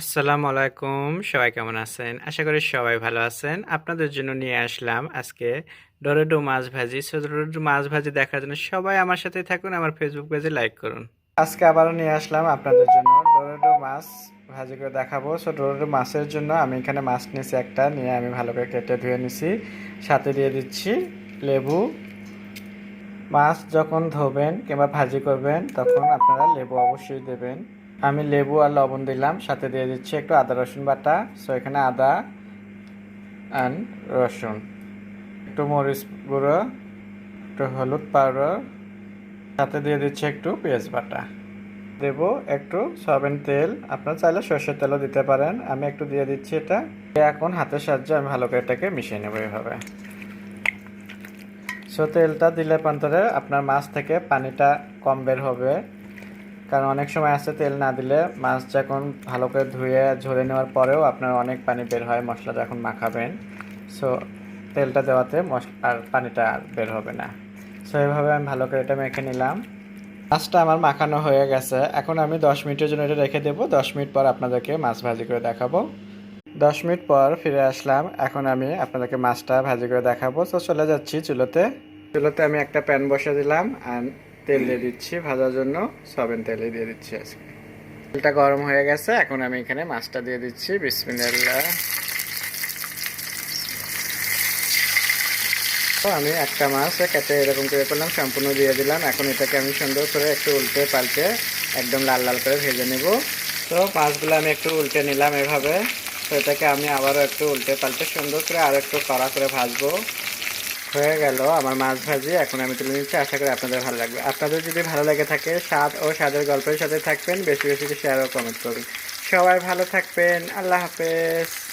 আসসালামু আলাইকুম, সবাই কেমন আছেন? আশা করি সবাই ভালো আছেন। আপনাদের জন্য নিয়ে আসলাম আজকে ডোরেডো মাছ ভাজি। সো ডোরেডো মাছ ভাজি দেখার জন্য সবাই আমার সাথে থাকুন, আমার ফেসবুক পেজে লাইক করুন। আজকে আবারও নিয়ে আসলাম আপনাদের জন্য ডোরেডো মাছ ভাজি করে দেখাবো। সো ডোরেডো মাছের জন্য আমি এখানে মাছ নিয়েছি একটা, নিয়ে আমি ভালো করে কেটে ধুয়ে নিছি। সাথে দিয়ে দিচ্ছি লেবু। মাছ যখন ধোবেন কিংবা ভাজি করবেন তখন আপনারা লেবু অবশ্যই দেবেন। আমি লেবু আর লবণ দিলাম, সাথে দিয়ে দিচ্ছি একটু আদা, রসুন বাটা। সো এখানে আদা অ্যান্ড রসুন। একটু মরিচ গুঁড়ো, একটু হলুদ পাউডার, সাথে দিয়ে দিচ্ছি একটু পেঁয়াজ বাটা। দেবো একটু সয়াবিন তেল। আপনার চাইলে সর্ষের তেলও দিতে পারেন। আমি একটু দিয়ে দিচ্ছি এটা। এখন হাতের সাহায্যে আমি ভালো করে এটাকে মিশিয়ে নেব এইভাবে সো তেলটা দিলে পান্তরে আপনার মাছ থেকে পানিটা কম বের হবে। কারণ অনেক সময় আছে তেল না দিলে মাছ যখন ভালো করে ধুয়ে, ঝরে নেওয়ার পরেও আপনার অনেক পানি বের হয়, মশলা যখন মাখাবেন। সো তেলটা দেওয়াতে আর পানিটা বের হবে না। সো এইভাবে আমি ভালো করে এটা মেখে নিলাম। মাছটা আমার মাখানো হয়ে গেছে। এখন আমি দশ মিনিটের জন্য এটা রেখে দেবো। দশ মিনিট পর আপনাদেরকে মাছ ভাজি করে দেখাবো। দশ মিনিট পর ফিরে আসলাম। এখন আমি আপনাদেরকে মাছটা ভাজি করে দেখাবো। তো চলে যাচ্ছি চুলোতে। চুলোতে আমি একটা প্যান বসে দিলাম। আর তেল দিয়ে দিচ্ছি, ভাজার জন্য সবেন তেলে দিয়ে দিচ্ছি আজকে। তেলটা গরম হয়ে গেছে, এখন আমি এখানে মাছটা দিয়ে দিচ্ছি, বিসমিল্লাহ। তো আমি একটা মাছ কেটে এরকম করে করলাম, সম্পূর্ণ দিয়ে দিলাম। এখন এটাকে আমি সুন্দর করে একটু উল্টে পাল্টে একদম লাল লাল করে ভেজে নেব। তো মাছগুলো আমি একটু উল্টে নিলাম এভাবে। তো এটাকে আমি আবারও একটু উল্টে পাল্টে সুন্দর করে আর একটু কড়া করে ভাজবো। হয়ে গেল আমার মাছ ভাজি। এখন আমি তুলে নিচ্ছি, আশা করি আপনাদের ভালো লাগবে। আপনাদের যদি ভালো লাগে থাকে, স্বাদ ও স্বাদের গল্পের সাথে থাকবেন, বেশি বেশি শেয়ার ও কমেন্ট করবেন। সবাই ভালো থাকবেন, আল্লাহ হাফেজ।